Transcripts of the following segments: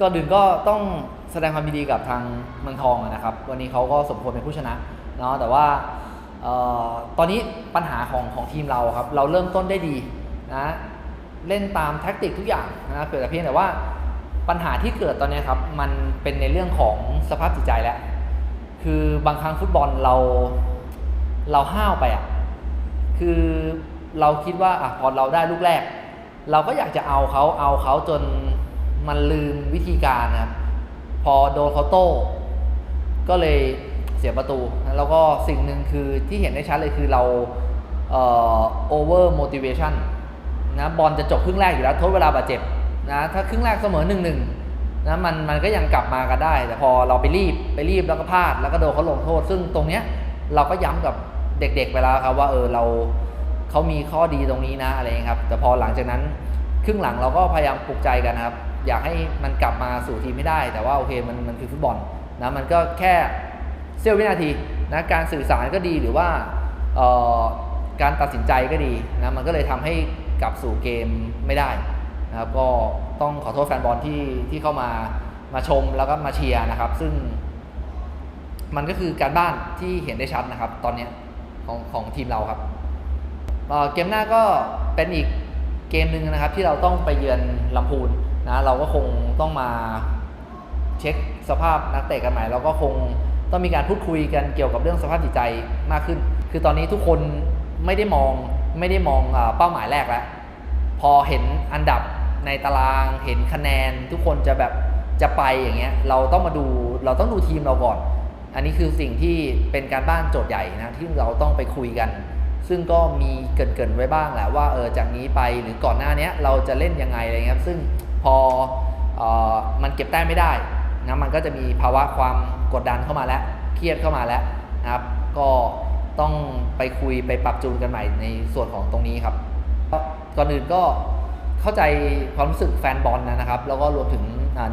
ก็ดื่นก็ต้องแสดงความยินดีกับทางเมืองทองนะครับ วันนี้เขาก็สมควรเป็นผู้ชนะเนาะแต่ว่าออตอนนี้ปัญหาของของทีมเราครับ เราเริ่มต้นได้ดีนะเล่นตามแท็กติกทุกอย่างนะเกิดแต่เพียงแต่ว่าปัญหาที่เกิดตอนนี้ครับมันเป็นในเรื่องของสภาพจิตใจแล้ว คือบางครั้งฟุตบอลเราเราห้าวไปอะคือเราคิดว่าอะพอเราได้ลูกแรก เราก็อยากจะเอาเขาเอาเขาจน มันลืมวิธีการนะครับ พอโดนเขาโต้ ก็เลยเสียประตู แล้วก็สิ่งหนึ่งคือที่เห็นได้ชัดเลยคือเราเอ่อ over motivation นะบอลจะจบครึ่งแรกอยู่แล้วทดเวลาบาดเจ็บนะถ้าครึ่งแรกเสมอหนึ่งหนึ่งนะมันมันก็ยังกลับมากันได้ แต่พอเราไปรีบไปรีบแล้วก็พลาด แล้วก็โดนเขาลงโทษ ซึ่งตรงเนี้ยเราก็ย้ำกับเด็กๆไปแล้วครับว่าเออเราเขามีข้อดีตรงนี้นะอะไรเงี้ยครับ แต่พอหลังจากนั้นครึ่งหลังเราก็พยายามปลุกใจกันครับ อยากให้มันกลับมาสู่ทีมไม่ได้ แต่ว่าโอเคมันมันคือฟุตบอลนะมันก็แค่เสี้ยววินาทีนะการสื่อสารก็ดีหรือว่าการตัดสินใจก็ดีนะมันก็เลยทำให้กลับสู่เกมไม่ได้นะครับก็ต้องขอโทษแฟนบอลที่ที่เข้ามามาชมแล้วก็มาเชียร์นะครับ ซึ่ง มันก็คือการบ้านที่เห็นได้ชัดนะครับ ตอนนี้ของของทีมเราครับเเกมหน้าก็เป็นอีกเกมหนึ่งนะครับที่เราต้องไปเยือนลำพูน นะเราก็คงต้องมาเช็คสภาพนักเตะกันใหม่เราก็คงต้องมีการพูดคุยกันเกี่ยวกับเรื่องสภาพจิตใจมากขึ้น คือตอนนี้ทุกคนไม่ได้มองไม่ได้มองเป้าหมายแรกแล้ว พอเห็นอันดับในตารางเห็นคะแนน ทุกคนจะแบบจะไปอย่างเงี้ยเราต้องมาดูเราต้องดูทีมเราก่อน อันนี้คือสิ่งที่เป็นการบ้านโจทย์ใหญ่นะที่เราต้องไปคุยกัน ซึ่งก็มีเกินๆไว้บ้างแหละว่าเออจากนี้ไปหรือก่อนหน้านี้เราจะเล่นยังไงอะไรเงี้ยซึ่ง พอออมันเก็บแต้มไม่ได้นะมันก็จะมีภาวะความกดดันเข้ามาแล้ว เครียดเข้ามาแล้วนะครับ ก็ต้องไปคุยไปปรับจูนกันใหม่ในส่วนของตรงนี้ครับก่อนอื่นก็เข้าใจความรู้สึกแฟนบอลนะครับ แล้วก็รวมถึง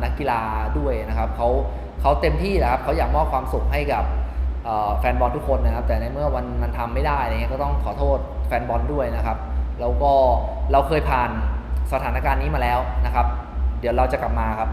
นักกีฬาด้วยนะครับเขาเขาเต็มที่แหละครับเขาอยากมอบความสุขให้กับแฟนบอลทุกคนนะครับ แต่ในเมื่อวันมันทำไม่ได้อะไรเงี้ยก็ต้องขอโทษแฟนบอลด้วยนะครับ แล้วก็เราเคยผ่าน สถานการณ์นี้มาแล้วนะครับ เดี๋ยวเราจะกลับมาครับ